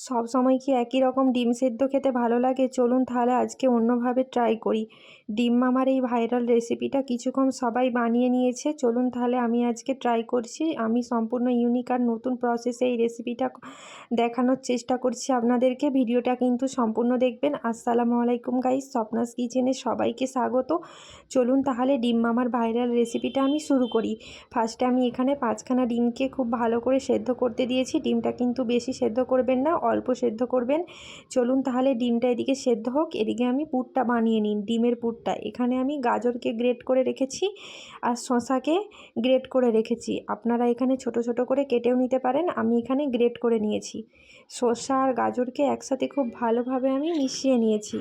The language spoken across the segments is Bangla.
সব সময় কি একই রকম ডিম সেদ্ধ খেতে ভালো লাগে? চলুন তাহলে আজকে অন্যভাবে ট্রাই করি। ডিম মামার এই ভাইরাল রেসিপিটা কিছুক্ষণ সবাই বানিয়ে নিয়েছে। চলুন তাহলে আমি আজকে ট্রাই করছি। আমি সম্পূর্ণ ইউনিক আর নতুন প্রসেসে এই রেসিপিটা দেখানোর চেষ্টা করছি আপনাদেরকে। ভিডিওটা কিন্তু সম্পূর্ণ দেখবেন। আসসালামু আলাইকুম গাইস স্বপ্নাস কিচেনে সবাইকে স্বাগত। চলুন তাহলে ডিম মামার ভাইরাল রেসিপিটা আমি শুরু করি। ফার্স্টে আমি এখানে পাঁচখানা ডিমকে খুব ভালো করে সেদ্ধ করতে দিয়েছি। ডিমটা কিন্তু বেশি সেদ্ধ করবেন না অল্প সেদ্ধ করবেন। চলুন তাহলে ডিমটা এদিকে সেদ্ধ হোক, এদিকে আমি পুরটা বানিয়ে নিন, ডিমের পুরটা। এখানে আমি গাজরকে গ্রেট করে রেখেছি আর শশাকে গ্রেট করে রেখেছি। আপনারা এখানে ছোট ছোট করে কেটেও নিতে পারেন, আমি এখানে গ্রেট করে নিয়েছি। শসা আর গাজরকে একসাথে খুব ভালোভাবে আমি মিশিয়ে নিয়েছি।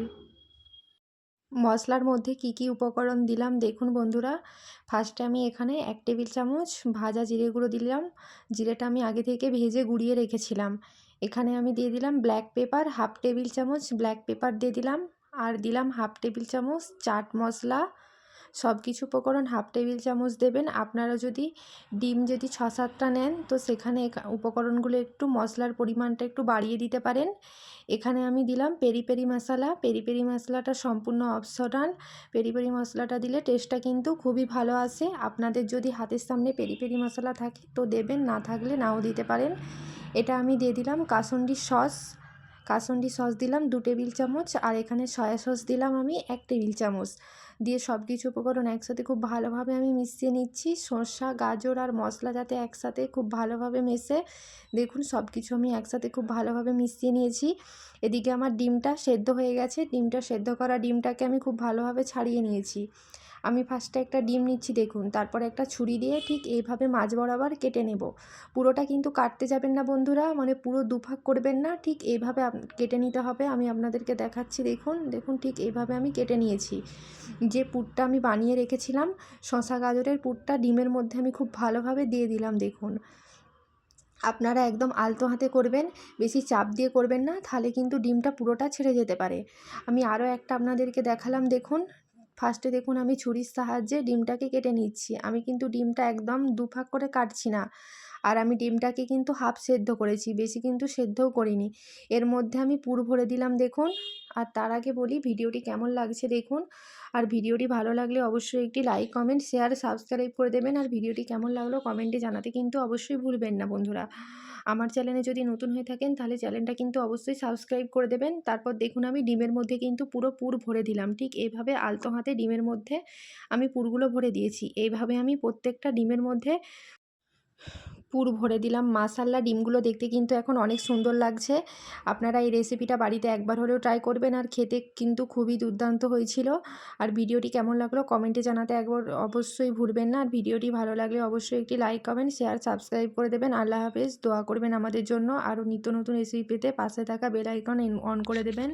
মশলার মধ্যে কি কি উপকরণ দিলাম দেখুন বন্ধুরা। ফার্স্টে আমি এখানে এক টেবিল চামচ ভাজা জিরে গুঁড়ো দিলাম। জিরেটা আমি আগে থেকে ভেজে গুঁড়িয়ে রেখেছিলাম। এখানে আমি দিয়ে দিলাম ব্ল্যাক পেপার হাফ টেবিল চামচ ব্ল্যাক পেপার দিয়ে দিলাম। আর দিলাম হাফ টেবিল চামচ চাট মশলা। সব কিছু উপকরণ হাফ টেবিল চামচ দেবেন। আপনারা যদি ডিম যদি ছ সাতটা নেন, তো সেখানে উপকরণগুলো একটু মশলার পরিমাণটা একটু বাড়িয়ে দিতে পারেন। এখানে আমি দিলাম পেরি পেরি মশলা পেরি পেরি মশলাটা সম্পূর্ণ অপশনাল পেরি পেরি মশলাটা দিলে টেস্টটা কিন্তু খুবই ভালো আসে। আপনাদের যদি হাতের সামনে পেরি পেরি মশলা থাকে, তো দেবেন, না থাকলে নাও দিতে পারেন। এটা আমি দিয়ে দিলাম কাসন্ডি সস। কাসন্ডি সস দিলাম দু টেবিল চামচ আর এখানে সয়া সস দিলাম আমি এক টেবিল চামচ। দিয়ে সব কিছু উপকরণ একসাথে খুব ভালোভাবে আমি মিশিয়ে নিচ্ছি। শসা, গাজর আর মশলা যাতে একসাথে খুব ভালোভাবে মেশে। দেখুন সব কিছু আমি একসাথে খুব ভালোভাবে মিশিয়ে নিয়েছি। এদিকে আমার ডিমটা সেদ্ধ হয়ে গেছে। ডিমটা সেদ্ধ করা ডিমটাকে আমি খুব ভালোভাবে ছাড়িয়ে নিয়েছি। আমি ফার্স্টে একটা ডিম নিচ্ছি, দেখুন। তারপরে একটা ছুরি দিয়ে ঠিক এইভাবে মাছ বরাবর কেটে নেব। পুরোটা কিন্তু কাটতে যাবেন না বন্ধুরা মানে পুরো দুভাগ করবেন না, ঠিক এইভাবে কেটে নিতে হবে। আমি আপনাদেরকে দেখাচ্ছি, দেখুন দেখুন ঠিক এইভাবে আমি কেটে নিয়েছি। যে পুরটা আমি বানিয়ে রেখেছিলাম শশা গাজরের পুরটা ডিমের মধ্যে আমি খুব ভালোভাবে দিয়ে দিলাম, দেখুন। আপনারা একদম আলতো হাতে করবেন, বেশি চাপ দিয়ে করবেন না, তাহলে কিন্তু ডিমটা পুরোটা ছেড়ে যেতে পারে। আমি আরও একটা আপনাদেরকে দেখালাম, দেখুন। ফার্স্টে দেখুন আমি ছুরির সাহায্যে ডিমটাকে কেটে নিচ্ছি। আমি কিন্তু ডিমটা একদম দুফাক করে কাটছি না। আর আমি ডিমটাকে কিন্তু হাফ সেদ্ধ করেছি, বেশি কিন্তু সেদ্ধও করিনি। এর মধ্যে আমি পুর ভরে দিলাম দেখুন। আর তার আগে বলি, ভিডিওটি কেমন লাগছে দেখুন। আর ভিডিওটি ভালো লাগলে অবশ্যই একটি লাইক কমেন্ট শেয়ার সাবস্ক্রাইব করে দেবেন। আর ভিডিওটি কেমন লাগল কমেন্টে জানাতে কিন্তু অবশ্যই ভুলবেন না বন্ধুরা। আমার চ্যানেলে যদি নতুন হয়ে থাকেন তাহলে চ্যানেলটা কিন্তু অবশ্যই সাবস্ক্রাইব করে দেবেন। তারপর দেখুন, আমি ডিমের মধ্যে কিন্তু পুরো পুর ভরে দিলাম। ঠিক এইভাবে আলতো হাতে ডিমের মধ্যে আমি পুরগুলো ভরে দিয়েছি। এইভাবে আমি প্রত্যেকটা ডিমের মধ্যে পুর ভরে দিলাম। মাসাল্লা ডিমগুলো দেখতে কিন্তু এখন অনেক সুন্দর লাগছে। আপনারা এই রেসিপিটা বাড়িতে একবার হলেও ট্রাই করবেন আর খেতে কিন্তু খুবই দুর্দান্ত হয়েছিল। আর ভিডিওটি কেমন লাগল কমেন্টে জানাতে একবার অবশ্যই ভুলবেন না। আর ভিডিওটি ভালো লাগলে অবশ্যই একটি লাইক কমেন্ট শেয়ার সাবস্ক্রাইব করে দেবেন। আল্লাহ হাফেজ। দোয়া করবেন আমাদের জন্য। আরও নিত্য নতুন রেসিপি পেতে পাশে থাকা বেল আইকন অন করে দেবেন।